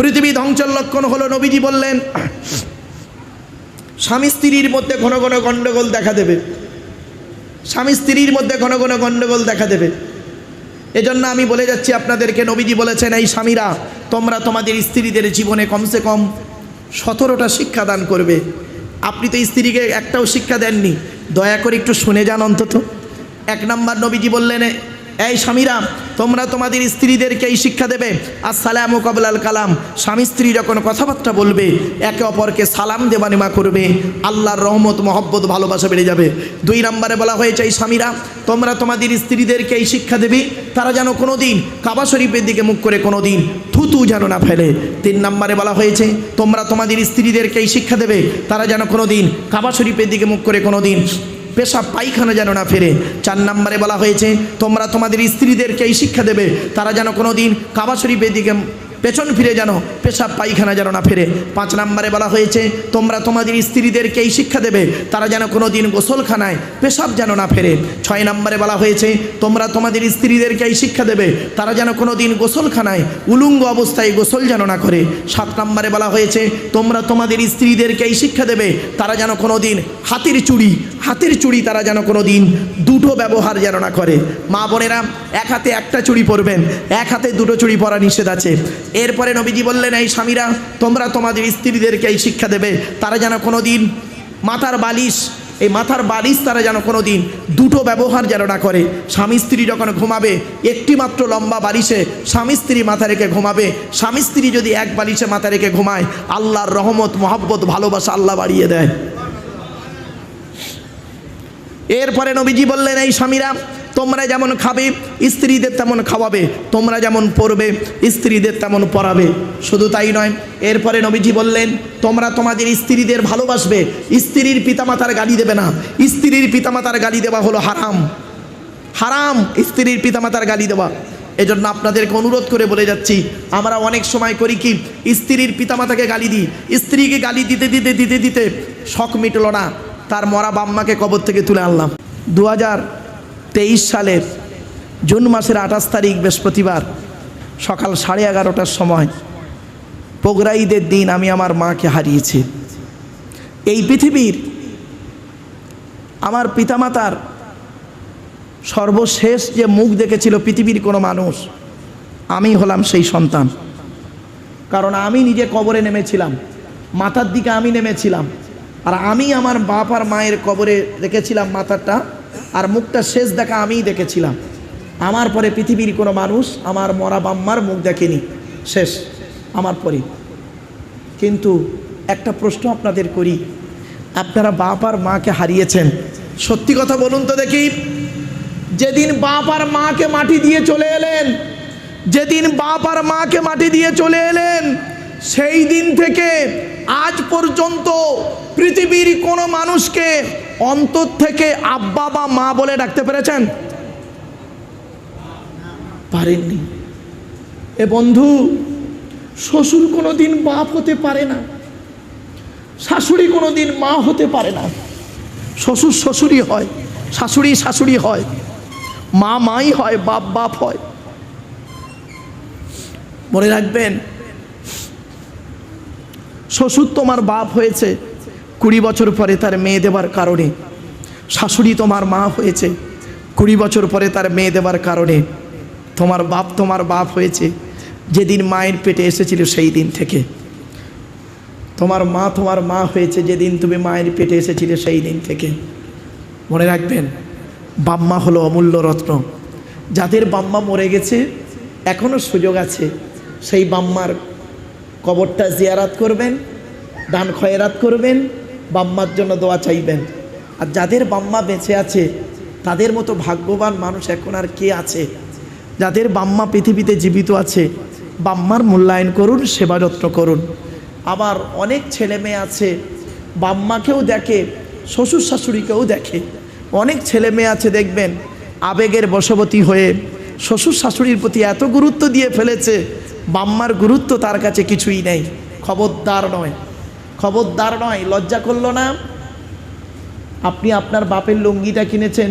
পৃথিবী ধ্বংসের লক্ষণ হলো নবীজি বললেন, স্বামী স্ত্রীর মধ্যে ঘন ঘন গণ্ডগোল দেখা দেবে। স্বামী স্ত্রীর মধ্যে ঘন ঘন গণ্ডগোল দেখা দেবে। এজন্য আমি বলে যাচ্ছি, আপনাদেরকে নবীজি বলেছেন, এই স্বামীরা, তোমরা তোমাদের স্ত্রীদের জীবনে কমসে কম সতেরোটা শিক্ষা দান করবে। আপনি তো স্ত্রীকে একটাও শিক্ষা দেননি। দয়া করে একটু শুনে যান অন্তত। এক নম্বর নবীজি বললেন এই স্বামীরা, তোমরা তোমাদের স্ত্রীদেরকে এই শিক্ষা দেবে। আর আসসালামু কবলাল কালাম। স্বামী স্ত্রী যখন কথাবার্তা বলবে, একে অপরকে সালাম দেবা নেমা করবে। আল্লাহর রহমত, মহব্বত, ভালোবাসা বেড়ে যাবে। দুই নম্বরে বলা হয়েছে, এই স্বামীরা, তোমরা তোমাদের স্ত্রীদেরকে এই শিক্ষা দেবে। তারা যেন কোনো দিন কাবা শরীফের দিকে মুখ করে কোনো দিন থুতু যেন না ফেলে। তিন নম্বরে বলা হয়েছে, তোমরা তোমাদের স্ত্রীদেরকে এই শিক্ষা দেবে। তারা যেন কোনো দিন কাবা শরীফের দিকে মুখ করে কোনো দিন পেশাব পায়খানা যেন না ফেরে। চার নম্বরে বলা হয়েছে, তোমরা তোমাদের স্ত্রীদেরকে এই শিক্ষা দেবে। তারা যেন কোনো দিন কাবা শরীফের দিকে পেছন ফিরে যেন পেশাব পায়খানা যেন না ফেরে। পাঁচ নম্বরে বলা হয়েছে, তোমরা তোমাদের স্ত্রীদেরকে এই শিক্ষা দেবে? তারা যেন কোনো দিন গোসলখানায় পেশাব যেন না ফেরে। ছয় নম্বরে বলা হয়েছে, তোমরা তোমাদের স্ত্রীদেরকে এই শিক্ষা দেবে? তারা যেন কোনো দিন গোসলখানায় উলুঙ্গ অবস্থায় গোসল যেন না করে। সাত নম্বরে বলা হয়েছে, তোমরা তোমাদের স্ত্রীদেরকে এই শিক্ষা দেবে? তারা যেন কোনো দিন হাতের চুড়ি হাতের চুড়ি তারা যেন কোনো দিন দুটো ব্যবহার যেন না করে। মা বোনেরা, এক হাতে একটা চুড়ি পরবেন, এক হাতে দুটো চুড়ি পরা নিষেধ আছে। এরপরে নবীজি বললেন, এই স্বামীরা, তোমরা তোমাদের স্ত্রীদেরকে এই শিক্ষা দেবে। তারা যেন কোনো দিন মাথার বালিশ, এই মাথার বালিশ তারা যেন কোনো দিন দুটো ব্যবহার যেন না করে। স্বামী স্ত্রী যখন ঘুমাবে, একটি মাত্র লম্বা বালিশে স্বামী স্ত্রী মাথা রেখে ঘুমাবে। স্বামী স্ত্রী যদি এক বালিশে মাথা রেখে ঘুমায়, আল্লাহর রহমত, মহব্বত, ভালোবাসা আল্লাহ বাড়িয়ে দেয়। এরপরে নবীজি বললেন, এই স্বামীরা তোমরা যেমন খাবে, স্ত্রীদের তেমন খাওয়াবে, তোমরা যেমন পড়বে, স্ত্রীদের তেমন পড়াবে। শুধু তাই নয়, এরপরে নবীজি বললেন, তোমরা তোমাদের স্ত্রীদের ভালোবাসবে, স্ত্রীর পিতামাতার গালি দেবে না। স্ত্রীর পিতামাতার গালি দেওয়া হলো হারাম। হারাম স্ত্রীর পিতামাতার গালি দেওয়া। এজন্য আপনাদেরকে অনুরোধ করে বলে যাচ্ছি, আমরা অনেক সময় করি কি, স্ত্রীর পিতামাতাকে গালি দিই। স্ত্রীকে গালি দিতে দিতে দিতে দিতে শখ মিটল না। তার মরা বাম্মাকে কবর থেকে তুলে আনলাম। দু হাজার তেইশ সালের জুন মাসের আঠাশ তারিখ বৃহস্পতিবার সকাল সাড়ে এগারোটার সময় পোগরাঈদের দিন আমি আমার মাকে হারিয়েছি। এই পৃথিবীর আমার পিতামাতার সর্বশেষ যে মুখ দেখেছিল পৃথিবীর কোনো মানুষ, আমি হলাম সেই সন্তান। কারণ আমি নিজে কবরে নেমেছিলাম, মাথার দিকে আমি নেমেছিলাম, আর আমি আমার বাপ আর মায়ের কবরে রেখেছিলাম মাথাটা আর মুখটা শেষ দেখা আমিই দেখেছিলাম। আমার পরে পৃথিবীর কোনো মানুষ আমার মরা বাম্মার মুখ দেখেনি। শেষ, আমার পরে। কিন্তু একটা প্রশ্ন আপনাদের করি। আপনারা বাপ আর মাকে হারিয়েছেন। সত্যি কথা বলুন তো দেখি। যেদিন বাপ আর মাকে মাটি দিয়ে চলে এলেন, যেদিন বাপ আর মাকে মাটি দিয়ে চলে এলেন, সেই দিন থেকে আজ পর্যন্ত পৃথিবীর কোনো মানুষকে অন্তর থেকে আব্বা বা মা বলে ডাকতে পেরেছেন? পারেননি। এ বন্ধু, শ্বশুর কোনো দিন বাপ হতে পারে না, শাশুড়ি কোনো দিন মা হতে পারে না। শ্বশুর শ্বশুরই হয়, শাশুড়ি শাশুড়ি হয়, মা মাই হয়, বাপ বাপ হয়। মনে রাখবেন, শ্বশুর তোমার বাপ হয়েছে কুড়ি বছর পরে তার মেয়ে দেবার কারণে। শাশুড়ি তোমার মা হয়েছে। কুড়ি বছর পরে তার মেয়ে দেবার কারণে তোমার বাপ তোমার বাপ হয়েছে। যেদিন মায়ের পেটে এসেছিল সেই দিন থেকে। তোমার মা তোমার মা হয়েছে যেদিন তুমি মায়ের পেটে এসেছিলে সেই দিন থেকে। মনে রাখবেন, বাম্মা হলো অমূল্য রত্ন। যাদের বাম্মা মরে গেছে এখনও সুযোগ আছে, সেই বাম্মার কবরটা জিয়ারাত করবেন, দান খয়রাত করবেন বাম্মার জন্য দোয়া চাইবেন। আর যাদের বাম্মা বেঁচে আছে, তাদের মতো ভাগ্যবান মানুষ এখন আর কে আছে? যাদের বাম্মা পৃথিবীতে জীবিত আছে, বাম্মার মূল্যায়ন করুন, সেবা যত্ন করুন। আবার অনেক ছেলে মেয়ে আছে, বাম্মাকেও দেখে, শ্বশুর শাশুড়িকেও দেখে। অনেক ছেলে মেয়ে আছে, দেখবেন, আবেগের বশবতী হয়ে শ্বশুর শাশুড়ির প্রতি এত গুরুত্ব দিয়ে ফেলেছে, বাম্মার গুরুত্ব তার কাছে কিছুই নেই, খবরদার নয়। খবরদার নয়, লজ্জা করল না? আপনি আপনার বাপের লুঙ্গিটা কিনেছেন।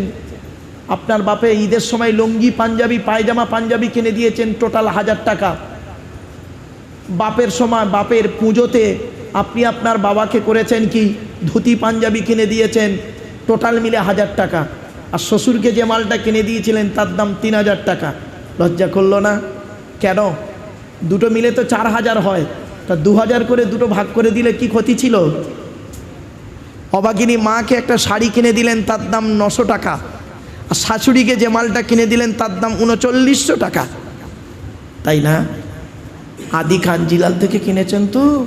আপনার বাপে ঈদের সময় লুঙ্গি, পাঞ্জাবি, পায়জামা, পাঞ্জাবি কিনে দিয়েছেন টোটাল হাজার টাকা। বাপের সময়, বাপের পুজোতে আপনি আপনার বাবাকে করেছেন কি? ধুতি, পাঞ্জাবি কিনে দিয়েছেন টোটাল মিলে হাজার টাকা। আর শ্বশুরকে যে মালটা কিনে দিয়েছিলেন, তার দাম তিন হাজার টাকা। লজ্জা করল না? কেন? দুটো মিলে তো চার হাজার হয়। তা দু হাজার করে দুটো ভাগ করে দিলে কি ক্ষতি ছিল? অবাগিনী মাকে একটা শাড়ি কিনে দিলেন, তার দাম নশো টাকা। আর শাশুড়িকে যে মালটা কিনে দিলেন, তার দাম উনচল্লিশশো টাকা। তাই না? আদি খান জিলাল থেকে কিনেছেন তো।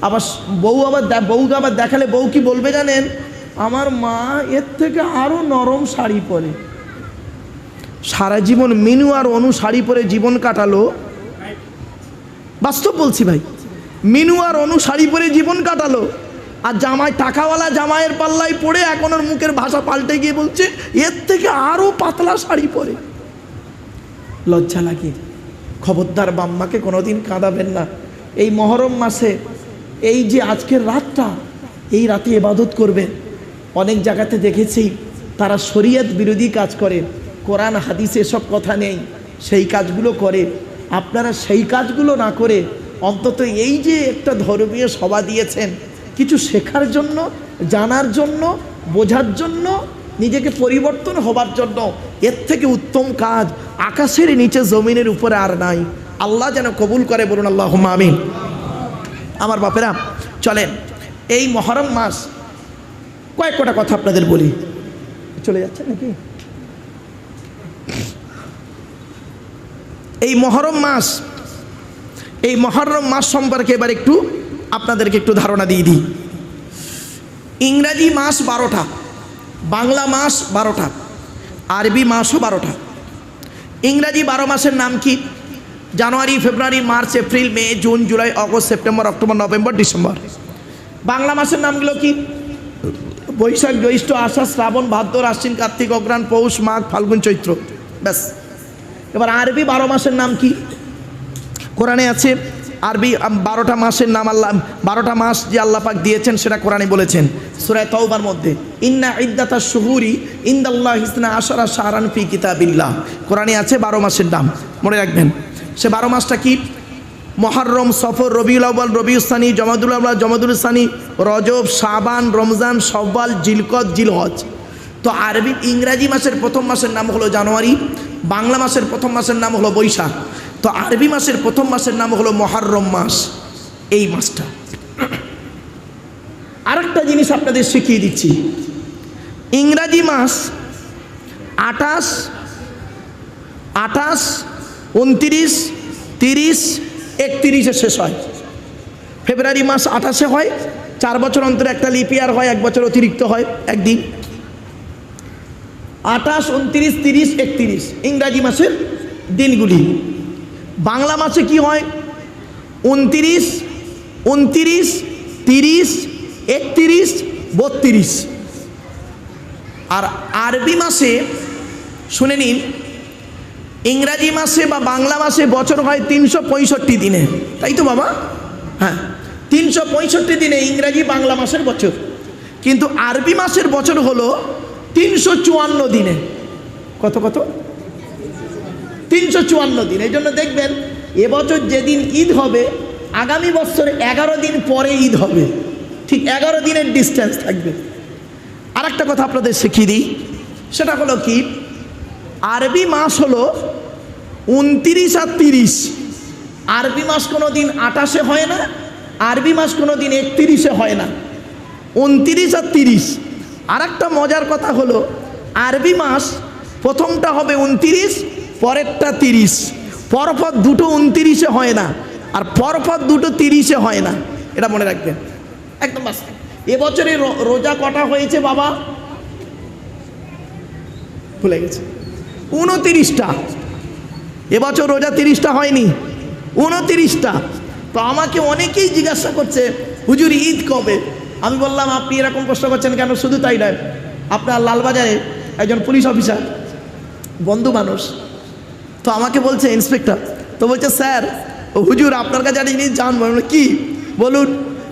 আবার বউ আবার বউকে আবার দেখালে বউ কি বলবে জানেন? আমার মা এর থেকে আরও নরম শাড়ি পরে। সারা জীবন মিনু আর অনু শাড়ি পরে জীবন কাটালো। বাস্তব বলছি ভাই। মিনু আর অনু শাড়ি পরে জীবন কাটালো। আর জামাই টাকাওয়ালা জামাইয়ের পাল্লায় পড়ে এখন ওর মুখের ভাষা পাল্টে গিয়ে বলছে, এর থেকে আরও পাতলা শাড়ি পরে। লজ্জা লাগে। খবরদার বাম্মাকে কোনোদিন কাঁদাবেন না। এই মহরম মাসে এই যে আজকের রাতটা, এই রাতে এবাদত করবে। অনেক জায়গাতে দেখেছি তারা শরীয়ত বিরোধী কাজ করে, কোরআন, হাদিসে সব কথা নেই। সেই কাজগুলো করে। আপনারা সেই কাজগুলো না করে অন্তত এই যে একটা ধর্মীয় সভা দিয়েছেন, কিছু শেখার জন্য, জানার জন্য, বোঝার জন্য, নিজেকে পরিবর্তন হবার জন্য এর থেকে উত্তম কাজ আকাশের নিচে জমিনের উপরে আর নাই। আল্লাহ যেন কবুল করে বলুন আল্লাহ আমিন। আমার বাপেরা, চলেন, এই মহরম মাস কয়েক কটা কথা আপনাদের বলি। চলে যাচ্ছে নাকি? এই মহরম মাস, এই মহরম মাস সম্পর্কে এবার একটু আপনাদেরকে একটু ধারণা দিয়ে দিই। ইংরাজি মাস বারোটা, বাংলা মাস বারোটা, আরবি মাসও বারোটা। ইংরাজি বারো মাসের নাম কি? January, February, March, April, May, June, July August September, October, November, December. Bangla মাসের নামগুলো কি? বৈশাখ, জ্যৈষ্ঠ, আষাঢ়, শ্রাবণ, ভাদ্র, আশ্বিন, কার্তিক অগ্রাণ পৌষ, মাঘ, ফাল্গুন, চৈত্র। ব্যাস। এবার আরবি বারো মাসের নাম কি? কোরআনে আছে, আরবি বারোটা মাসের নাম আল্লাহ, বারোটা মাস যে আল্লাহ পাক দিয়েছেন সেটা কোরআনে বলেছেন সুরায় তওবার মধ্যে। ইন্না ইদ্দাতা শুহুরি ইন্দাল্লাহ ইসনা আশারা শাহরান ফি কিতাবিল্লাহ। কোরআনে আছে বারো মাসের নাম, মনে রাখবেন। সে বারো মাসটা কি? মহারম, সফর, রবিউল আউ্বাল রবিউসানি জমাদুল আউ্বাল জমাদুল সানি, রজব, শাবান, রমজান সব্বাল জিলকত, জিলহজ। তো আরবি ইংরাজি মাসের প্রথম মাসের নাম হলো জানুয়ারি বাংলা মাসের প্রথম মাসের নাম হলো বৈশাখ। তো আরবি মাসের প্রথম মাসের নাম হলো মহারম মাস, এই মাসটা। আরেকটা জিনিস আপনাদের শিখিয়ে দিচ্ছি। ইংরাজি মাস আটাশ আটাশ উনত্রিশ, তিরিশ, একত্রিশে শেষ হয়। ফেব্রুয়ারি মাস আঠাশে হয়, চার বছর অন্তর একটা লিপিয়ার হয়, এক বছর অতিরিক্ত হয়, একদিন। আঠাশ, উনত্রিশ, তিরিশ, একত্রিশ। ইংরাজি মাসের দিনগুলি। বাংলা মাসে কি হয়? উনত্রিশ উনত্রিশ, তিরিশ, একত্রিশ, বত্রিশ। আর আরবি মাসে, শুনে নিন, ইংরাজি মাসে বা বাংলা মাসে বছর হয় তিনশো পঁয়ষট্টি দিনে। তাই তো বাবা? হ্যাঁ তিনশো পঁয়ষট্টি দিনে ইংরাজি বাংলা মাসের বছর। কিন্তু আরবি মাসের বছর হলো তিনশো চুয়ান্ন দিনে। কত কত? তিনশো চুয়ান্ন দিন। এই জন্য দেখবেন, এবছর যেদিন ঈদ হবে, আগামী বছর এগারো দিন পরে ঈদ হবে। ঠিক এগারো দিনের ডিস্টেন্স থাকবে। আর একটা কথা আপনাদের শিখিয়ে দিই। সেটা হলো কি? আরবি মাস হলো উনতিরিশ আর তিরিশ। আরবি মাস কোনো দিন আটাশে হয় না, আরবি মাস কোনো দিন একত্রিশে হয় না। উনতিরিশ আর তিরিশ। আর একটা মজার কথা হলো, আরবি মাস প্রথমটা হবে উনতিরিশ, পরেরটা তিরিশ। পরপর দুটো উনতিরিশে হয় না, আর পরপর দুটো তিরিশে হয় না। এটা মনে রাখবেন। একদম বাস্তব এবছরে রোজা কটা হয়েছে বাবা? ভুলে গেছে। উনতিরিশটা। এবছর রোজা তিরিশটা হয়নি, উনতিরিশটা। তো আমাকে অনেকেই জিজ্ঞাসা করছে, হুজুর ঈদ কবে? আমি বললাম, আপনি এরকম প্রশ্ন করছেন কেন? শুধু তাই নয়। আপনার লালবাজারে একজন পুলিশ অফিসার, বন্ধু মানুষ, তো আমাকে বলছে, ইন্সপেক্টর। তো বলছে, স্যার, হুজুর, আপনার কাছে একটা জিনিস জানব কি? বলুন।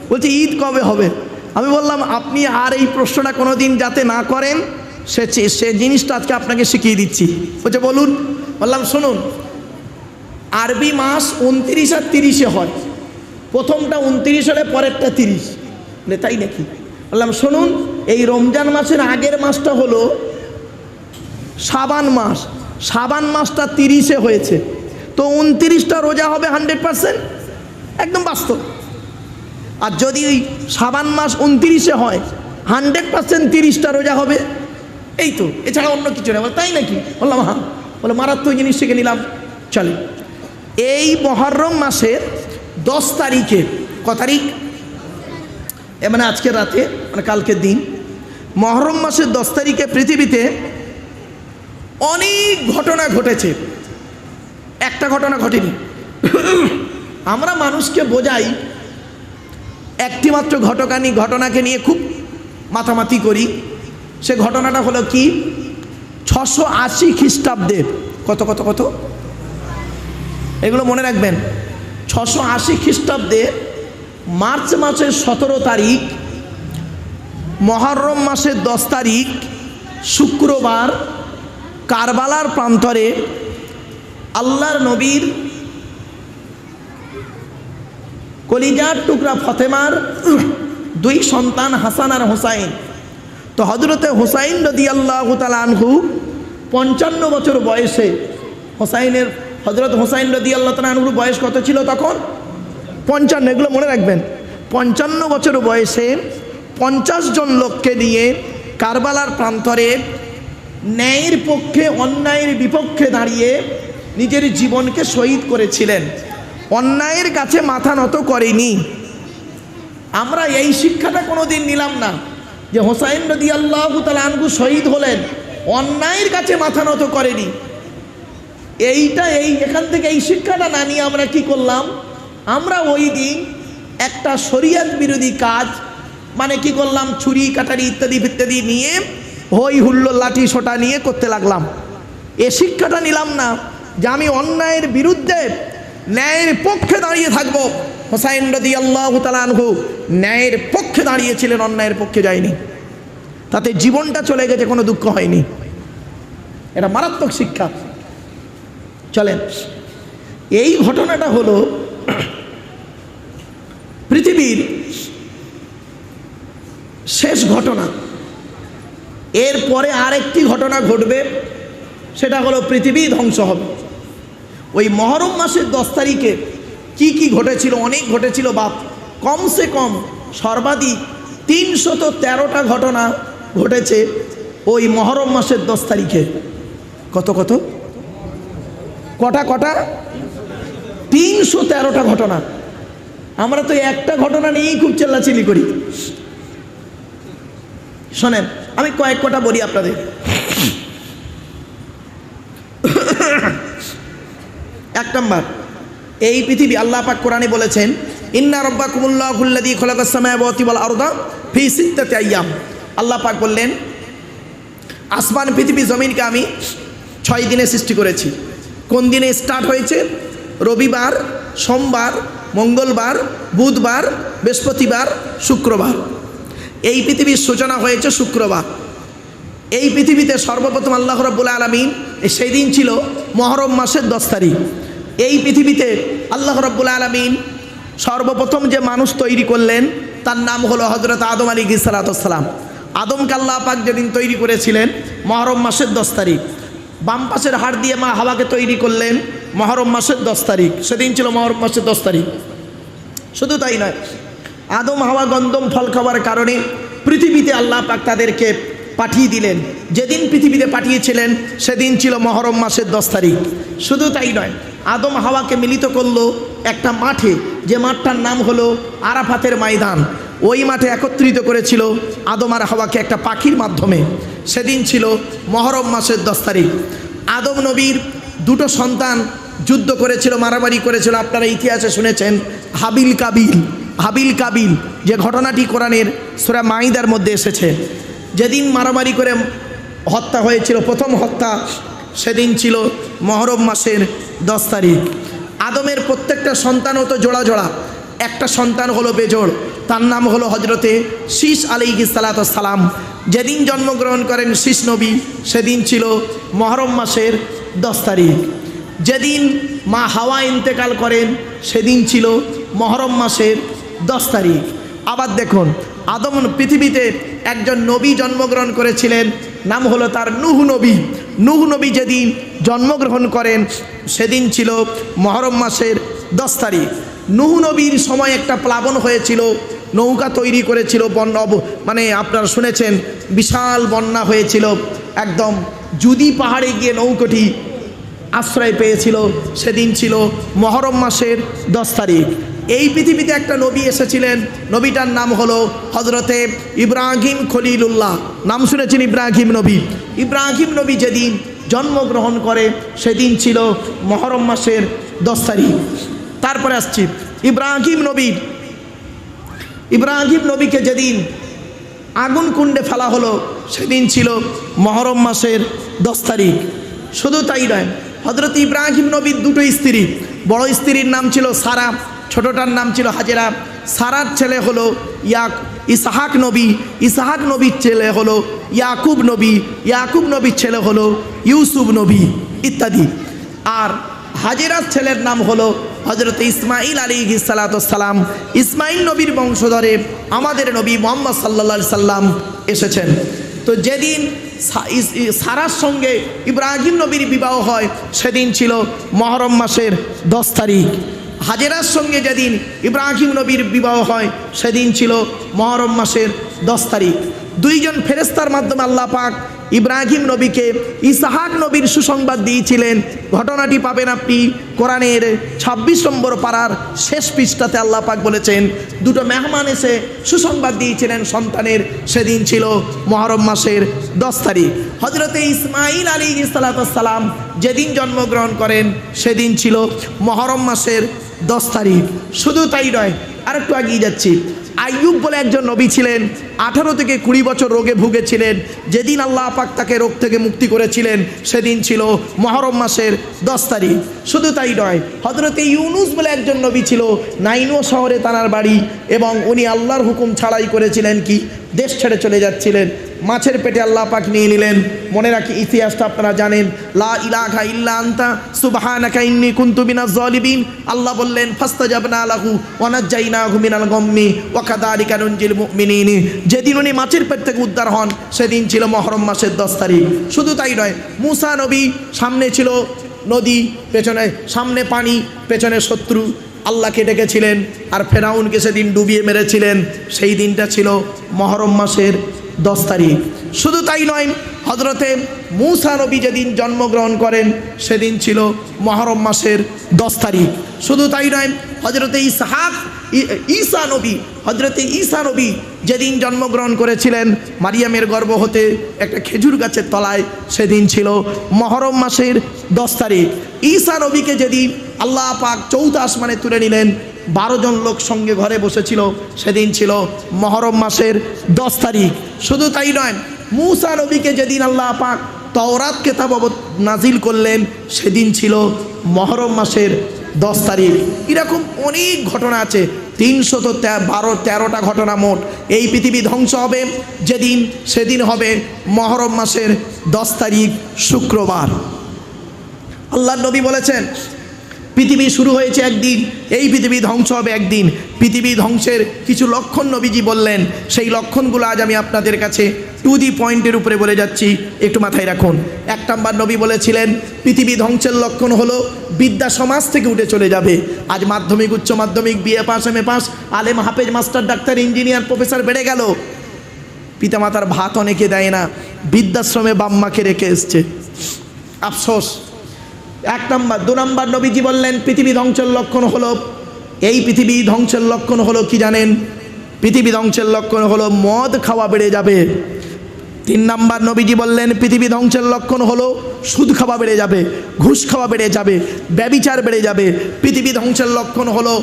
বলছে, ঈদ কবে হবে? আমি বললাম, আপনি আর এই প্রশ্নটা কোনো দিন যাতে না করেন, সে সে জিনিসটা আজকে আপনাকে শিখিয়ে দিচ্ছি। বলছে, বলুন। বললাম, শুনুন, আরবি মাস উনত্রিশ আর তিরিশে হয়। প্রথমটা উনত্রিশ হলে পরেরটা তিরিশ। বলে তাই নাকি? বললাম শুনুন এই রমজান মাসের আগের মাসটা হলো সাবান মাস। সাবান মাসটা তিরিশে হয়েছে। তো উনত্রিশটা রোজা হবে হান্ড্রেড পারসেন্ট? একদম বাস্তব। আর যদি ওই সাবান মাস উনতিরিশে হয় হান্ড্রেড পার্সেন্ট তিরিশটা রোজা হবে? এই তো এছাড়া অন্য কিছু নেই বলে, তাই নাকি? বললাম হ্যাঁ। বলে মারাত্মক জিনিস শিখে নিলাম। চলে এই মহরম মাসের দশ তারিখে ক তারিখ? এ মানে আজকে রাতে মানে কালকের দিন, মহরম মাসের দশ তারিখে পৃথিবীতে অনেক ঘটনা ঘটেছে। একটা ঘটনা ঘটেনি। আমরা মানুষকে বোঝাই একটিমাত্র ঘটকানি ঘটনাকে নিয়ে খুব মাথামাতি করি। সে ঘটনাটা হলো কি? ছশো আশি খ্রিস্টাব্দে, কত কত কত? এগুলো মনে রাখবেন। ছশো আশি খ্রিস্টাব্দে মার্চ মাসের সতেরো তারিখ, মহরম মাসের দশ তারিখ, শুক্রবার কারবালার প্রান্তরে আল্লাহর নবীর কলিজার টুকরা ফতেমার দুই সন্তান হাসান আর হোসাইন। তো হজরতে হোসাইন নদী আল্লাহ আনহু পঞ্চান্ন বছর বয়সে, হোসাইনের হজরত হোসাইন নদী আল্লাহ আনহুর বয়স কত ছিল তখন? পঞ্চান্ন, এগুলো মনে রাখবেন। পঞ্চান্ন বছর বয়সে পঞ্চাশ জন লোককে নিয়ে কারবালার প্রান্তরে ন্যায়ের পক্ষে, অন্যায়ের বিপক্ষে দাঁড়িয়ে নিজের জীবনকে শহীদ করেছিলেন। অন্যায়ের কাছে মাথা নত করেনি। আমরা এই শিক্ষাটা কোনোদিন নিলাম না যে হোসাইন নদী আল্লাহ আনহু শহীদ হলেন, অন্যায়ের কাছে মাথা নত করেনি। এইটা এই, এখান থেকে এই শিক্ষাটা না নিয়ে আমরা কি করলাম? আমরা ওই দিন একটা শরিয়াত বিরোধী কাজ মানে কি করলাম, ছুরি, কাটারি ইত্যাদি ইত্যাদি নিয়ে হই হুল্লো, লাঠি সোটা নিয়ে করতে লাগলাম। এ শিক্ষাটা নিলাম না যে আমি অন্যায়ের বিরুদ্ধে ন্যায়ের পক্ষে দাঁড়িয়ে থাকব। হোসাইন রদি আল্লাহ তালানহু ন্যায়ের পক্ষে দাঁড়িয়েছিলেন, অন্যায়ের পক্ষে যায়নি। তাতে জীবনটা চলে গেছে, কোনো দুঃখ হয়নি। এটা মারাত্মক শিক্ষা। চলেন, এই ঘটনাটা হলো পৃথিবীর শেষ ঘটনা। এরপরে আরেকটি ঘটনা ঘটবে, সেটা হলো পৃথিবী ধ্বংস হবে। ওই মহরম মাসের দশ তারিখে কি কি ঘটেছিল, অনেক ঘটেছিল বাপ কমসে কম সর্বাধিক তিনশত তেরোটা ঘটনা ঘটেছে ওই মহরম মাসের দশ তারিখে। কত কত? কটা কটা? তিনশো তেরোটা ঘটনা। আমরা তো একটা ঘটনা নিয়েই খুব চেল্লাচিল্লি করি। শোনেন, আমি কয়েক কটা বলি আপনাদের। এক নম্বর, এই পৃথিবী আল্লাহ পাক কোরআনে বলেছেন, ইন্না রব্বা কুমুল্লাহুল্লাদি খোলাকাসময়াবতী বল আরদা ফি সিত্তাতে আইয়াম। আল্লাহ পাক বললেন, আসমান, পৃথিবী, জমিনকে আমি ছয় দিনে সৃষ্টি করেছি। কোন দিনে স্টার্ট হয়েছে? রবিবার, সোমবার, মঙ্গলবার, বুধবার, বৃহস্পতিবার, শুক্রবার। এই পৃথিবীর সূচনা হয়েছে শুক্রবার। এই পৃথিবীতে সর্বপ্রথম আল্লাহ রব্বুল আলমিন সেই দিন ছিল মহরম মাসের দশ তারিখ। এই পৃথিবীতে আল্লাহ রব্বুল আলমিন সর্বপ্রথম যে মানুষ তৈরি করলেন, তার নাম হলো হজরত আদম আলী গিসালাতাম আদমকে আল্লাহ পাক যেদিন তৈরি করেছিলেন, মহরম মাসের দশ তারিখ। বাম পাশের হাড় দিয়ে মা হাওয়াকে তৈরি করলেন মহরম মাসের দশ তারিখ। সেদিন ছিল মহরম মাসের দশ তারিখ। শুধু তাই নয়, আদম, হাওয়া, গন্দম, ফল খাওয়ার কারণে পৃথিবীতে আল্লাহ পাক তাদেরকে পাঠিয়ে দিলেন। যেদিন পৃথিবীতে পাঠিয়েছিলেন, সেদিন ছিল মহরম মাসের দশ তারিখ। শুধু তাই নয়, আদম, হাওয়াকে মিলিত করল একটা মাঠে। যে মাঠটার নাম হলো আরাফাতের ময়দান। ওই মাঠে একত্রিত করেছিল আদম আর হাওয়াকে একটা পাখির মাধ্যমে। সেদিন ছিল মহরম মাসের দশ তারিখ। আদম নবীর দুটো সন্তান যুদ্ধ করেছিল, মারামারি করেছিল, আপনারা ইতিহাসে শুনেছেন, হাবিল কাবিল হাবিল কাবিল, যে ঘটনাটি কোরআনের সুরা মাইদার মধ্যে এসেছে। যেদিন মারামারি করে হত্যা হয়েছিল, প্রথম হত্যা সেদিন ছিল মহরম মাসের দশ তারিখ। আদমের প্রত্যেকটা সন্তান হতো জোড়া জোড়া। একটা সন্তান হলো বেজোড়, তার নাম হলো হজরতে শীষ আলী সালাম। যেদিন জন্মগ্রহণ করেন শীষ নবী, সেদিন ছিল মহরম মাসের দশ তারিখ। যেদিন মা হাওয়া ইন্তেকাল করেন, সেদিন ছিল মহরম মাসের দশ তারিখ। আবার দেখুন, আদম পৃথিবীতে একজন নবী জন্মগ্রহণ করেছিলেন, নাম হলো তার নুহ নবী। নুহ নবী যেদিন জন্মগ্রহণ করেন, সেদিন ছিল মহরম মাসের দশ তারিখ। নুহ নবীর সময় একটা প্লাবন হয়েছিল, নৌকা তৈরি করেছিল, বন্যা মানে আপনারা শুনেছেন, বিশাল বন্যা হয়েছিল। একদম যদি পাহাড়ে গিয়ে নৌকোটি আশ্রয় পেয়েছিল, সেদিন ছিল মহরম মাসের দশ তারিখ। এই পৃথিবীতে একটা নবী এসেছিলেন, নবীটার নাম হলো হজরতে ইব্রাহিম খলিলুল্লাহ। নাম শুনেছেন ইব্রাহিম নবী। ইব্রাহিম নবী যেদিন জন্মগ্রহণ করে, সেদিন ছিল মহরম মাসের দশ তারিখ। তারপরে আসছি। ইব্রাহিম নবীর ইব্রাহিম নবীকে যেদিন আগুন কুণ্ডে ফেলা হলো, সেদিন ছিল মহরম মাসের দশ তারিখ। শুধু তাই নয় হজরত ইব্রাহিম নবীর দুটো স্ত্রী। বড় স্ত্রীর নাম ছিল সারা, ছোটটার নাম ছিল হাজেরা। সারার ছেলে হলো ইয়াক, ইসাহাক নবী, ইসাহাক নবীর ছেলে হলো ইয়াকুব নবী, ইয়াকুব নবীর ছেলে হলো ইউসুফ নবী, ইত্যাদি। আর হাজেরার ছেলের নাম হলো হজরত ইসমাইল আলী সালাম ইসমাইল নবীর বংশধরে আমাদের নবী মোহাম্মদ সাল্লা সাল্লাম এসেছেন। তো যেদিন সারার সঙ্গে ইব্রাহিম নবীর বিবাহ হয়, সেদিন ছিল মহরম মাসের দশ তারিখ। হাজেরার সঙ্গে যেদিন ইব্রাহিম নবীর বিবাহ হয়, সেদিন ছিল মহরম মাসের দশ তারিখ। দুইজন ফেরেস্তার মাধ্যমে আল্লাহ পাক ইব্রাহিম নবীকে, ইসাহাক নবীর সুসংবাদ দিয়েছিলেন, ঘটনাটি পাবেন আপনি কোরআনের ছাব্বিশ নম্বর পাড়ার শেষ পৃষ্ঠাতে আল্লাহ পাক বলেছেন, দুটো মেহমান এসে সুসংবাদ দিয়েছিলেন সন্তানের, সেদিন ছিল মহরম মাসের দশ তারিখ। হজরতে ইসমাইল আলী সালাম যেদিন জন্মগ্রহণ করেন, সেদিন ছিল মহরম মাসের দশ তারিখ। শুধু তাই নয়, আরেকটু এগিয়ে যাচ্ছি। আইয়ুব বলে একজন নবী ছিলেন। আঠারো থেকে কুড়ি বছর রোগে ভুগেছিলেন। যেদিন আল্লাহ পাক তাকে রোগ থেকে মুক্তি করেছিলেন, সেদিন ছিল মহরম মাসের দশ তারিখ। শুধু তাই নয় হজরতে ইউনুস বলে একজন নবী ছিল নাইনো শহরে তানার বাড়ি এবং উনি আল্লাহর হুকুম ছাড়াই করেছিলেন কি? দেশ ছেড়ে চলে যাচ্ছিলেন। মাছের পেটে আল্লাহ পাক নিয়ে নিলেন। মনে রাখি ইতিহাসটা আপনারা জানেন। লা ইলাহা ইল্লা আনতা, সুবহানাকা ইন্নী কুনতু মিনাজ জালিমিন। আল্লাহ বললেন, ফাস্তাজাবনা লাহু ওয়া নাজ্জাইনাহু মিনাল গাম্মি ওয়া কাযালিকা নুনজিল মুমিনিন। যেদিন উনি মাছের পেট থেকে উদ্ধার হন, সেদিন ছিল মহরম মাসের দশ তারিখ। শুধু তাই নয়, মুসা নবী সামনে ছিল নদী, পেছনে সামনে পানি, পেছনে শত্রু। আল্লাহকে ডেকেছিলেন আর ফেরাউনকে সেদিন ডুবিয়ে মেরেছিলেন। সেই দিনটা ছিল মহরম মাসের দশ তারিখ। শুধু তাই নয় হজরতে মূসা নবী যেদিন জন্মগ্রহণ করেন, সেদিন ছিল মহরম মাসের দশ তারিখ। শুধু তাই নয় হজরতে ইসহাক ঈসা নবী হজরতে ঈসা নবী যেদিন জন্মগ্রহণ করেছিলেন, মারিয়ামের গর্ব হতে একটা খেজুর গাছের তলায়, সেদিন ছিল মহরম মাসের দশ তারিখ। ঈসা নবীকে যেদিন আল্লাহ পাক চৌথ আসমানে তুলে নিলেন, বারো জন লোক সঙ্গে ঘরে বসেছিল, সেদিন ছিল মহরম মাসের দশ তারিখ। শুধু তাই নয়, মূসা নবীকে যেদিন আল্লাহ পাক তওরাত কেতাব নাজিল করলেন, সেদিন ছিল মহরম মাসের দশ তারিখ। এরকম অনেক ঘটনা আছে, তিনশত বারো, তেরোটা ঘটনা মোট। এই পৃথিবী ধ্বংস হবে, যেদিন, সেদিন হবে মহরম মাসের দশ তারিখ শুক্রবার। আল্লাহ নবী বলেছেন, পৃথিবী শুরু হয়েছে একদিন, এই পৃথিবী ধ্বংস হবে একদিন। পৃথিবী ধ্বংসের কিছু লক্ষণ নবীজি বললেন, সেই লক্ষণগুলো আজ আমি আপনাদের কাছে টু দি পয়েন্টের উপরে বলে যাচ্ছি, একটু মাথায় রাখুন। এক নাম্বার নবী বলেছিলেন, পৃথিবী ধ্বংসের লক্ষণ হলো বিদ্যা সমাজ থেকে উঠে চলে যাবে। আজ মাধ্যমিক, উচ্চ মাধ্যমিক BA pass M A pass আলেম, হাফেজ, মাস্টার, ডাক্তার, ইঞ্জিনিয়ার, প্রফেসর বেড়ে গেল। পিতামাতার ভাত অনেকে দেয় না, বৃদ্ধাশ্রমে বাম্মাকে রেখে এসছে। আফসোস এক নম্বর, দু নম্বর নবীজি বললেন, পৃথিবী ধ্বংসের লক্ষণ হলো, এই পৃথিবী ধ্বংসের লক্ষণ হলো কি জানেন? পৃথিবী ধ্বংসের লক্ষণ হলো, মদ খাওয়া বেড়ে যাবে। তিন নাম্বার নবীজি বললেন, পৃথিবী ধ্বংসের লক্ষণ হলো, সুদ খাওয়া বেড়ে যাবে, ঘুষ খাওয়া বেড়ে যাবে, ব্যবিচার বেড়ে যাবে। পৃথিবী ধ্বংসের লক্ষণ হলো,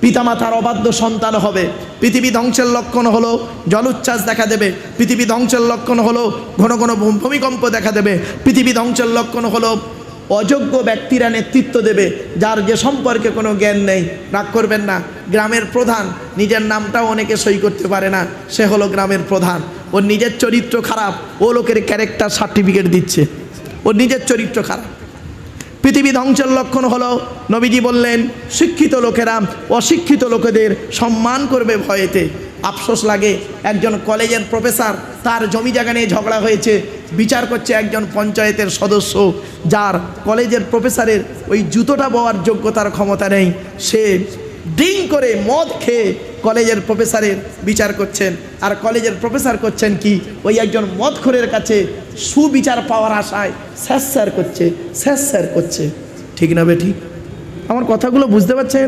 পিতামাতার অবাধ্য সন্তান হবে। পৃথিবী ধ্বংসের লক্ষণ হলো, জলোচ্ছ্বাস দেখা দেবে। পৃথিবী ধ্বংসের লক্ষণ হলো, ঘন ঘন ভূমিকম্প দেখা দেবে। পৃথিবী ধ্বংসের লক্ষণ হলো অযোগ্য ব্যক্তিরা নেতৃত্ব দেবে, যার যে সম্পর্কে কোনো জ্ঞান নেই। রাগ করবেন না। গ্রামের প্রধান, নিজের নামটাও অনেকে সই করতে পারে না। সে হলো গ্রামের প্রধান। ওর নিজের চরিত্র খারাপ। ও লোকের ক্যারেক্টার সার্টিফিকেট দিচ্ছে। ওর নিজের চরিত্র খারাপ। পৃথিবী ধ্বংসের লক্ষণ হলো, নবীজি বললেন, শিক্ষিত লোকেরা অশিক্ষিত লোকেদের সম্মান করবে ভয়েতে। আফসোস লাগে, একজন কলেজের প্রফেসর তার জমি জায়গা নিয়ে ঝগড়া হয়েছে। বিচার করছে একজন পঞ্চায়েতের সদস্য যার কলেজের প্রফেসরের ওই জুতোটা বওয়ার যোগ্যতার ক্ষমতা নেই। সে ড্রিঙ্ক করে মদ খেয়ে কলেজের প্রফেসরের বিচার করছেন। আর কলেজের প্রফেসর করছেন কি? ওই একজন মদখোরের কাছে সুবিচার পাওয়ার আশায় স্যার করছে স্যার করছে। ঠিক না বেঠিক আমার কথাগুলো বুঝতে পারছেন?